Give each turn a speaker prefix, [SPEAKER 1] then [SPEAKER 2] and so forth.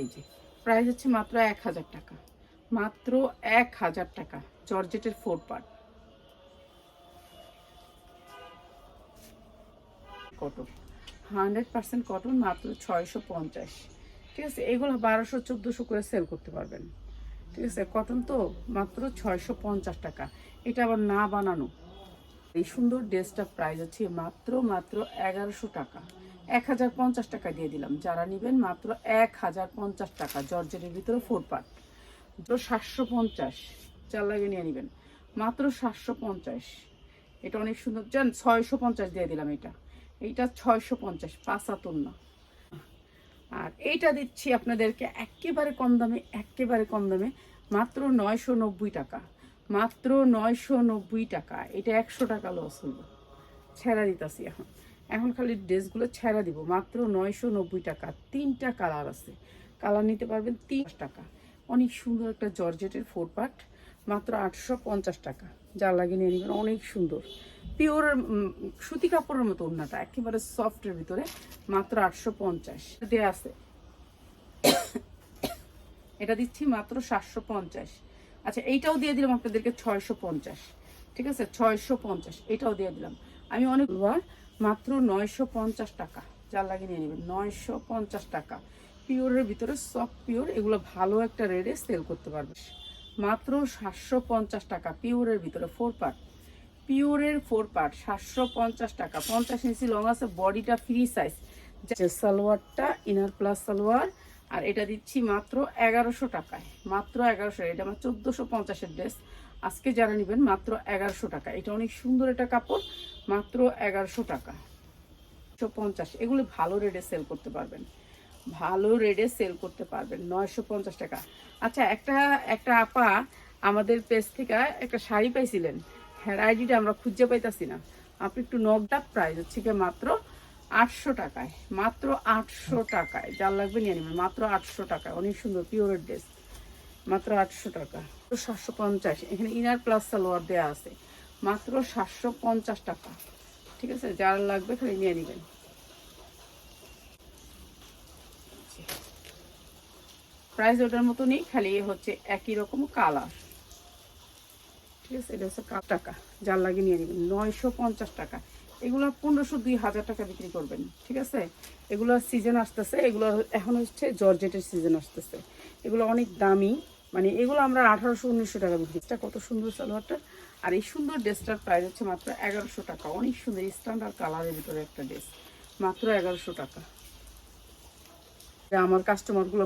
[SPEAKER 1] এই যে প্রাইস হচ্ছে মাত্র এক হাজার টাকা। মাত্র এক হাজার টাকা, জর্জেটের four part cotton hundred percent cotton মাত্র ছয়শো পঞ্চাশ। ঠিক আছে, এগুলো বারোশো, চোদ্দোশো করে সেল করতে পারবেন। ঠিক আছে কটন তো মাত্র ছয়শো পঞ্চাশ টাকা। এটা আবার না বানানো। এই সুন্দর ড্রেসটার প্রাইস হচ্ছে মাত্র মাত্র এগারোশো টাকা। এক হাজার পঞ্চাশ টাকা দিয়ে দিলাম। যারা নেবেন মাত্র এক হাজার পঞ্চাশ টাকা। জর্জেটের ভিতরে ফোর পার্ট তো সাতশো পঞ্চাশ। চার লাগে নিয়ে নেবেন। মাত্র সাতশো পঞ্চাশ। এটা অনেক সুন্দর। জান, ছয়শো পঞ্চাশ দিয়ে দিলাম এটা। এইটা ছয়শো পঞ্চাশ, পাঁচ হাতন না আর এইটা দিচ্ছি আপনাদেরকে একেবারে কম দামে, একেবারে কম দামে। মাত্র নয়শো নব্বই টাকা। মাত্র নয়শো নব্বই টাকা। এটা একশো টাকা লস হলো। ছেড়া দিতেছি এখন। এখন খালি ড্রেসগুলো ছেঁড়া দিব। মাত্র নয়শো নব্বই টাকা। তিনটা কালার আছে। কালার নিতে পারবেন তিন টাকা। অনেক সুন্দর একটা জর্জেটের ফোর পার্ট। মাত্র আটশো পঞ্চাশ টাকা। যা লাগে নিয়ে নেবেন, অনেক সুন্দর। পিওর সুতি কাপড়ের মতো ওড়নাটা, একেবারে সফটের ভিতরে। মাত্র আটশো পঞ্চাশ। দেওয়া আছে। এটা দিচ্ছি মাত্র সাতশো পঞ্চাশ। আচ্ছা এইটাও দিয়ে দিলাম আপনাদেরকে ছয়শো পঞ্চাশ। ঠিক আছে? ছয়শো পঞ্চাশ। এটাও দিয়ে দিলাম। আমি অনেকবার মাত্র নয়শো পঞ্চাশ টাকা। যা লাগে নিয়ে নেবেন, নয়শো পঞ্চাশ টাকা। পিওরের ভিতরে সফট পিওর, এগুলো ভালো একটা রেটে সেল করতে পারবে মাত্র সাতশো পঞ্চাশ টাকা পিওরের ভিতরে ফোর পার্ট পিওরের ফোর পার্ট সাতশো পঞ্চাশ টাকা। পঞ্চাশ ইঞ্চি লং আছে, বডিটা ফ্রি সাইজ সালোয়ারটা ইনার প্লাস সালোয়ার, আর এটা দিচ্ছি মাত্র এগারোশো টাকায়। মাত্র এগারোশো, এটা আমার চোদ্দোশো পঞ্চাশের ড্রেস আজকে যারা নেবেন, মাত্র এগারোশো টাকা। এটা অনেক সুন্দর একটা কাপড়। মাত্র এগারোশো টাকা। একশো পঞ্চাশ, এগুলো ভালো রেটে সেল করতে পারবেন। ভালো রেটে সেল করতে পারবেন, নয়শো পঞ্চাশ টাকা। আচ্ছা একটা একটা আপা আমাদের পেজ থেকে একটা শাড়ি পাইছিলেন। হ্যাঁ আইডিটা আমরা খুঁজে পাইতাছি না। আপনি একটু নকডা প্রাইস হচ্ছে গিয়ে মাত্র আটশো টাকায়, মাত্র আটশো টাকায়। যার লাগবে নিয়ে নেবেন, মাত্র আটশো টাকায়। অনেক সুন্দর পিওরের ড্রেস মাত্র আটশো টাকা। সাতশো পঞ্চাশ, এখানে ইনার প্লাস সালোয়ার দেওয়া আছে। মাত্র সাতশো পঞ্চাশ টাকা। ঠিক আছে? যার লাগবে খালি নিয়ে নেবেন। প্রাইস ওটার মতো নেই খালি হচ্ছে একই রকম কালার। ঠিক আছে? এটা হচ্ছে কাপ টাকা। যার লাগে নিয়ে নেবেন। নয়শো পঞ্চাশ টাকা। এগুলো পনেরোশো দুই হাজার টাকা বিক্রি করবেন। ঠিক আছে? এগুলো সিজন আসতেছে। এগুলো এখন হচ্ছে জর্জেটের সিজন আসতেছে। এগুলো অনেক দামি। মানে এগুলো আমরা আঠারোশো, উনিশশো টাকা বিক্রি এটা কত সুন্দর সালোয়ারটা। আর এই সুন্দর ড্রেসটার প্রাইস হচ্ছে মাত্র এগারোশো টাকা। অনেক সুন্দর স্ট্যান্ডার্ড কালারের ভিতরে একটা ড্রেস মাত্র এগারোশো টাকা। আমার কাস্টমারগুলো